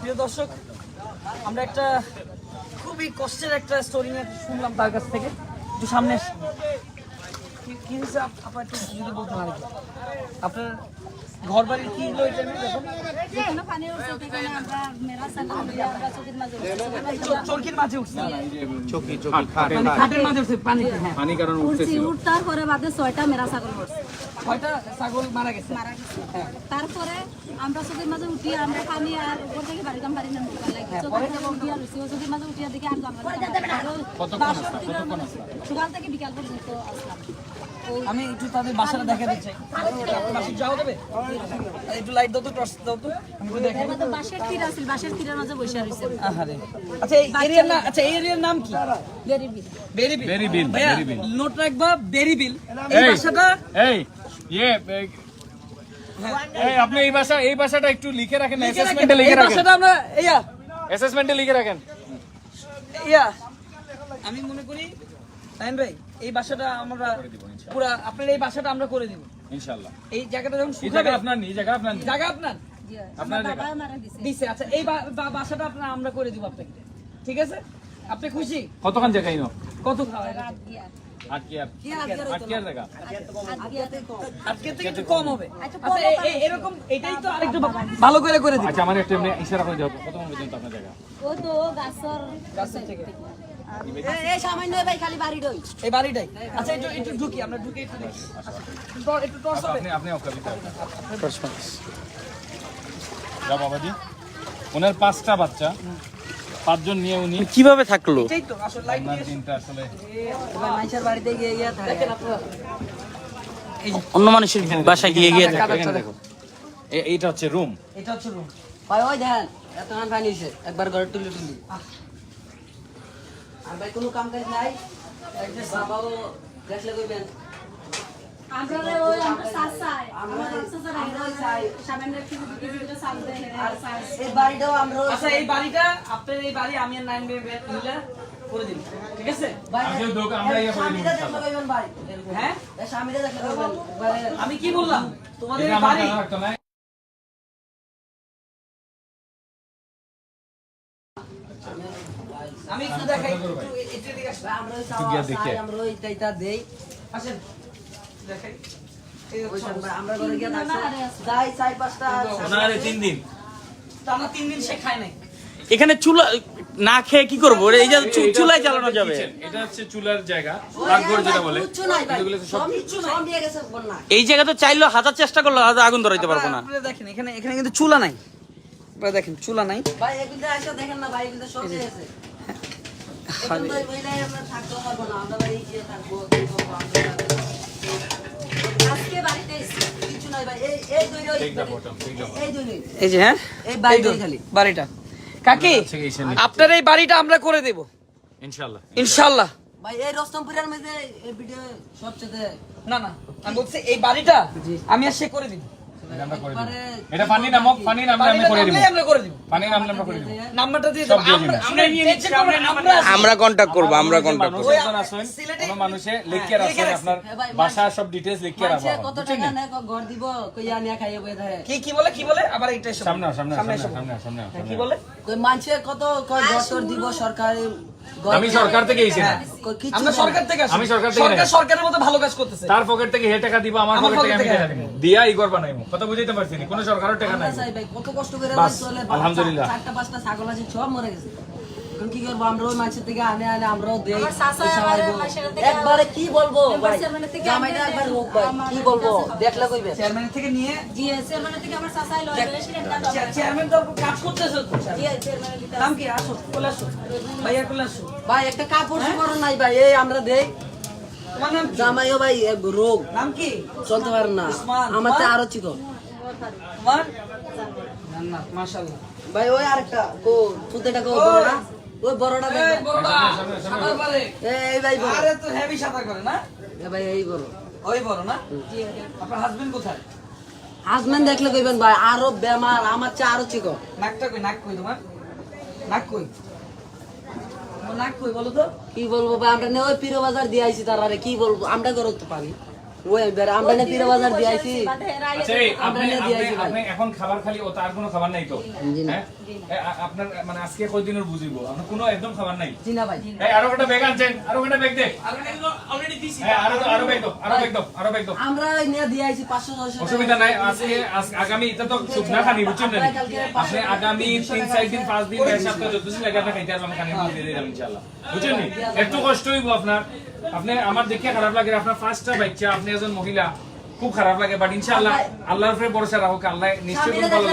প্রিয় দর্শক, আমরা একটা খুবই কষ্টের একটা স্টোরি নিয়ে শুনলাম তার কাছ থেকে একটু সামনে। কি- কি হয়েছে? আপ- আপা একটু যদি বলতেন আর। আপনার ঘর বাড়ির কি হলো এটা চরকির মাঝে উঠছে। চকি চকি খাটের মাঝে উঠছে পানিতে হ্যাঁ। পানি কারণ উঠছি উঠতার পরে বাদে ছয়টা মেরা ছাগল মরছে। ছয়টা ছাগল মারা গেছে। মারা গেছে। তারপরে আমরা চোখের মাঝে উঠি আমরা পানি আর উপর থেকে বাড়ি কাম পারি না ঢুকার মাঝে উঠিয়া দেখি আর সকাল থেকে বিকাল পর্যন্ত আসলাম। আমি একটু তাদের বাসাটা দেখা দিচ্ছি যাবে? একটু লাইট দাও তো টর্চ দাও তো। আমি একটু দেখাই। এর তীর আছিল বাঁশের তীরের মাঝে বসে রয়েছে। আহারে আচ্ছা এই এরিয়ার নাম আচ্ছা এই এরিয়ার নাম কি? বেরি বেরিবিল বেরিবিল, বেরিবিল। নোট রাখবা বেরিবিল এই এই। এই ইয়ে এই- এই আপনি এই ভাষা এই ভাষাটা একটু লিখে রাখেন লিখে রাখেন। অ্যাসেসমেন্টে লিখে এই রাখেন। ভাষাটা আমরা ইয়া অ্যাসেসমেন্টে লিখে রাখেন। ইয়া আমি মনে করি ভাই এই ভাষাটা আমরা পুরা আপনার এই ভাষাটা আমরা করে দিব। ইনশাআল্লাহ এই জায়গাটা যখন জায়গা আপনার নেই জায়গা আপনার জায়গা আপনার? আপনার বাবা মারা দিছে দিছে আচ্ছা এই বাসাটা আপনার আমরা করে দিব আপনাকে। ঠিক আছে? আপনি খুশি? জায়গা ইনো? কত খাওয়া আচ্ছা ভালো করে করে আচ্ছা আমার একটু ইশারা করে যাও কত পর্যন্ত আপনার জায়গা? ও তো গাছর গাছের থেকে। এই সামান্য ভাই খালি বাড়ি রই। এই বাড়িটাই। আচ্ছা একটু একটু ঢুকি আমরা ঢুকে একটু দেখি। একটু- একটু হবে? আপনি আপনি কবিতা যাও বাবাজি। ওনার পাঁচটা বাচ্চা। পাঁচজন নিয়ে উনি কীভাবে থাকল? এটাই তো আসলে লাইট দিয়ে দিনটা আসলে মানুষের বাড়িতে গিয়ে গিয়ে যে অন্য মানুষের বাসায় গিয়ে গিয়ে থাকে দেখো এ- এইটা হচ্ছে রুম এটা হচ্ছে রুম ভাই ওই দেখেন এত মান পানি একবার ঘরে তুলি তুলি। আর ভাই কোনো কাম কাজ নাই বাবাও দেখলে আমরা আচ্ছা বাড়িটা আপনার বাড়ি আমি আর নাইন মিলে করে আমি একটু দেখাই একটু একটু এদিকে আসুন। আমরা ওই তুই গিয়া চাওয়া চাই, আমরা ওই দেই। আসেন দেখাই। এই ওই হচ্ছে সব আমরা ঘরে গিয়ে যাই চাই পাঁচটা তিন দিন টানা তিন দিন। সে খায় নাই। এখানে চুলা না খেয়ে কি করব? এই যে চু- এটা চুলায় হচ্ছে চালানো যাবে। এটা হচ্ছে চুলার জায়গা যেটা বলে। এই জায়গা তো চাইলেও হাজার চেষ্টা করলে আগুন ধরাইতে পারব না। দেখেন এখানে এখানে কিন্তু চুলা নাই। দেখেন চুলা নাই। ভাই দেখেন না ভাই সব এই যে হ্যাঁ? এই বাড়ি এই তো, খালি। বাড়িটা। কাকি। আপনার এই বাড়িটা আমরা করে দেব। ইনশাআল্লাহ। ইনশাল্লাহ ভাই এই রস্তমপুরের মধ্যে সবচেয়ে না না আমি বলছি এই বাড়িটা আমি আর সে করে দিব। এটা পানি নামক পানি নামলে আমি করে দিব। আমরা করে দিব। পানি নামলে আমরা করে দিব। নাম্বারটা দিয়ে সব আমরা আমরা আমরা একজন মানুষে। লিখিয়ে রাখছেন আপনার ডিটেইলস লিখিয়ে রাখব কত টাকা নেয় ঘর দিব কইয়া নিয়ে খাইয়ে বই কি কি বলে? কি বলে? আবার এটা সামনে সামনে সামনে সামনে হ্যাঁ, সামনে কি বলে? কই কত কয় দিব সরকারি? আমি সরকার থেকে এসেছি। না আমরা সরকার থেকে আমি সরকার থেকে সরকার সরকারের মতো ভালো কাজ করতেছে। তার পকেট থেকে হে টাকা দিব আমার পকেট থেকে আমি pocket থেকে টাকা দিব। দিয়া ইগর বানাইমু। কথা বুঝাইতে পারছি না। কোনো সরকারের টাকা নাই। ভাই কত কষ্ট করে চলে আলহামদুলিল্লাহ। চারটা পাঁচটা ছাগল আছে সব মরে গেছে। এখন কি করব? আমরা ওই মানুষের থেকে আনে আনে আমরাও দেই। একবারে কি বলব জামাইটা একবার হোক ভাই। কি বলব? দেখলে কইবে। চেয়ারম্যান থেকে নিয়ে? জি থেকে আমার চেয়ারম্যান তো কাজ করতেছে নাম কি? আসো ভাইয়া আসো। ভাই একটা কাপড় চোপড় নাই ভাই। এই আমরা দেই। তোমার নাম জামাইও ভাই এক রোগ। নাম কি? চলতে পারে না। আমার তো? আরও চিকো তোমার? মাশাআল্লাহ। ভাই ওই আরেকটা। কো ফুতেটা কো বড়টা ওই বড়টা এই বড়দা সাঁতার পারে। এই ভাই বড়। আরে তো হেভি সাঁতার করে না? এ ভাই এই বড়। ওই বড় না? আপনার হাজবেন্ড কোথায়? হাজবেন্ড দেখলে কইবেন ভাই আরও বেমার আমার চেয়ে আরও চিকো নাকটা কই নাক কই তোমার? নাক কই? তোমার নাক কই বলো তো? কি বলব ভাই আমরা নে ওই পীর বাজার দিয়ে আইছি তার আরে কি বলব? আমরা করো তো পারি। ওই বের আমরা না তিন বাজার দিয়েছি আচ্ছা আপনি আপনি দিয়েছি ভাই। আপনি এখন খাবার খালি ও তার কোনো খাবার নাই তো? হ্যাঁ? আপনার মানে আজকে কয়দিনের বুঝিব? আপনার কোনো একদম খাবার নাই? জি না ভাই। এই আরও একটা ব্যাগ আনছেন আরও একটা ব্যাগ দে হ্যাঁ আরও আরও ব্যাগ দাও আরও ব্যাগ দাও আরও ব্যাগ দাও। আমরা নিয়ে দিয়েছি পাঁচশো ছয়শো অসুবিধা নাই আজকে আগামী এটা তো শুকনা খানি বুঝছেন না আপনি আগামী তিন চার দিন পাঁচ দিন এক সপ্তাহ যত দিন লাগে আপনি খাইতে পারবেন খানি দিয়ে দিলাম ইনশাআল্লাহ। বুঝছেন একটু কষ্ট হইব আপনার। আপনি আমার দেখে খারাপ লাগে আপনার ফার্স্টটা বাচ্চা আপনি একজন মহিলা খুব খারাপ লাগে বাট ইনশাআল্লাহ আল্লাহর উপরে ভরসা রাখো আল্লাহ নিশ্চয়ই ভালো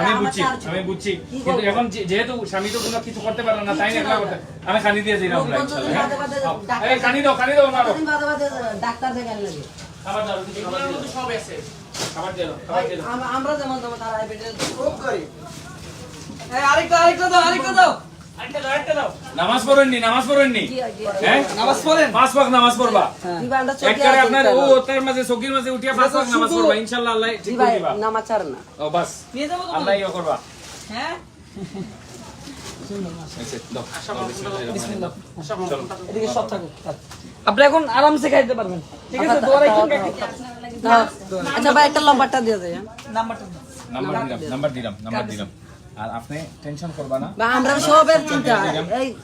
আমি বুঝছি আমি বুঝছি কিন্তু এখন যেহেতু স্বামী তো কোনো কিছু করতে পারে না তাই না একলা করতে? আমি খানি দিয়ে বাদে বাদে হ্যাঁ? ডাক্তার- এই খানি দাও খানি দাও বাদে ডাক্তার দেখান লাগে। খাবার দাও দিয়ে দাও। খাবার দাও খাবার দাও। আমরা যেমন যেমন তারা পেটের এই, আরেকটা আরেকটা দাও আরেকটা দাও। নামাজ পড়েননি নামাজ পড়েননি? হ্যাঁ? নামাজ পড়েন? পাঁচ ওয়াক্ত নামাজ পড়বা। জি ভাই আমরা চোখে একবারে আপনার ও ইনশাআল্লাহ। মাঝে চকির মাঝে উঠিয়া পাঁচ ওয়াক্ত নামাজ পড়বা ইনশাআল্লাহ আল্লাহ ঠিক করে দিবা। নামাজ ছাড় না। ও বাস। নিয়ে যাব তো আল্লাহ ইয়া করবা। হ্যাঁ? আচ্ছা, দাও। বিসমিল্লাহ। চলো। এদিকে সব থাকুক আপনি এখন আরামসে খাইতে পারবেন। ঠিক আছে দোয়া রাখুন কাকি দাও। আচ্ছা। ভাই একটা লম্বাটা দিয়ে যায় নাম্বারটা নাম্বার দিলাম নাম্বার দিলাম নাম্বার দিলাম। আর আপনি টেনশন করবা না। আমরা সবের চিন্তা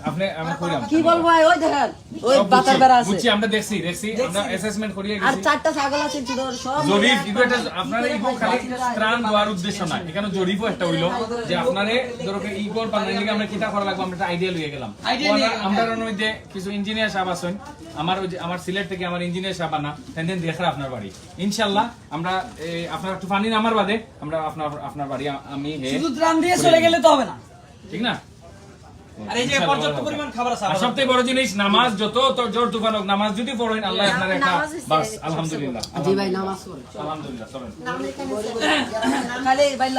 আপনি আমি কইলাম কি বলব ওই দেখেন। ওই বাতার বেড়া আছে। বুঝছি আমরা দেখছি দেখছি আমরা অ্যাসেসমেন্ট করিয়ে আর চারটা ছাগল আছে ছিল সব জরিপ ইগো এটা আপনার ইগো খালি ত্রাণ দেওয়ার উদ্দেশ্য না এখানে জরিপও একটা হইল যে আপনারে ধরো কি ইগোর পান্নার লিগে আমরা কিতা করা লাগবে? আমরা একটা আইডিয়া লইয়ে গেলাম। Idea নিয়ে গেলাম, আমরা ওই যে কিছু ইঞ্জিনিয়ার সাহেব আছেন আমার ওই যে আমার সিলেট থেকে আমার ইঞ্জিনিয়ার সাহেব আনা তেন তেন দেখরা আপনার বাড়ি। ইনশাআল্লাহ আমরা আপনার একটু পানি নামার বাদে আমরা আপনার আপনার বাড়ি আমি শুধু ত্রাণ দিয়ে চলে গেলে তো হবে না। ঠিক না? আর এই যে পর্যাপ্ত পরিমাণ খাবার আর সবথেকে বড় জিনিস নামাজ যত তো- জোর তুফান হোক নামাজ যদি পড়েন আল্লাহ আপনার একটা বাস আলহামদুলিল্লাহ। জি ভাই নামাজ আলহামদুলিল্লাহ চলেন। খালি ভাই